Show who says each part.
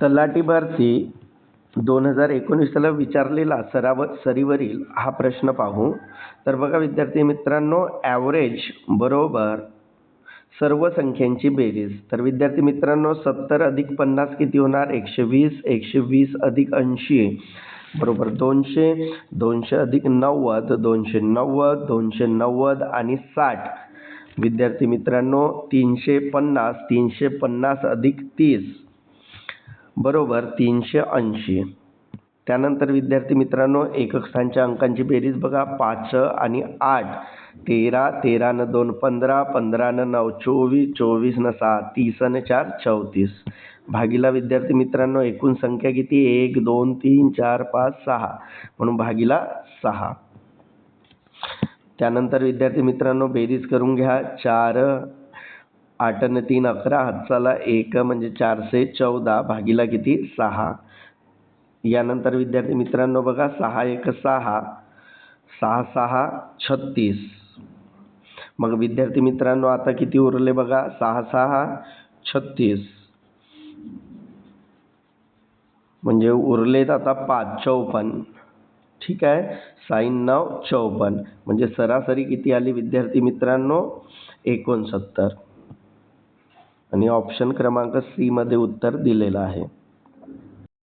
Speaker 1: तलाठी भरती दोन हजार एकोणीसला विचारलेला सराव सरीवरील हा प्रश्न पाहू. तर बघा विद्यार्थी मित्रांनो ॲव्हरेज बरोबर सर्व संख्यांची बेरीज. तर विद्यार्थी मित्रांनो सत्तर अधिक पन्नास किती होणार? एकशे वीस एकशे वीस अधिक ऐंशी. बरोबर दोनशे दोनशे अधिक नव्वद दोनशे नव्वद दोनशे नव्वद आणि साठ. विद्यार्थी मित्रांनो तीनशे पन्नास तीनशे पन्नास अधिक तीस. बरोबर तीनशे ऐंशी. त्यानंतर विद्यार्थी मित्रांनो एकक स्थानच्या अंकांची बेरीज बघा. पाच आणि आठ. तेरा तेरानं दोन पंधरा पंधरानं नऊ चोवीस चोवीसनं सहा तीस आणि चार चौतीस. भागीला विद्यार्थी मित्रांनो एकूण संख्या किती? एक दोन तीन चार पाच सहा. म्हणून भागीला सहा. त्यानंतर विद्यार्थी मित्रांनो बेरीज करून घ्या. चार आठ आणि तीन अकरा हातचाला एक म्हणजे चारशे चौदा भागीला किती? सहा. यानंतर विद्यार्थी मित्रांनो बघा सहा एक सहा. सहा सहा छत्तीस. मग विद्यार्थी मित्रांनो आता किती उरले बघा? सहा सहा छत्तीस. म्हणजे उरलेत आता पाच चौपन्न ठीक आहे? साईन नऊ चौपन्न म्हणजे सरासरी किती आली विद्यार्थी मित्रांनो? एकोणसत्तर. आणि ऑप्शन क्रमांक सी मध्ये उत्तर दिलेलं आहे.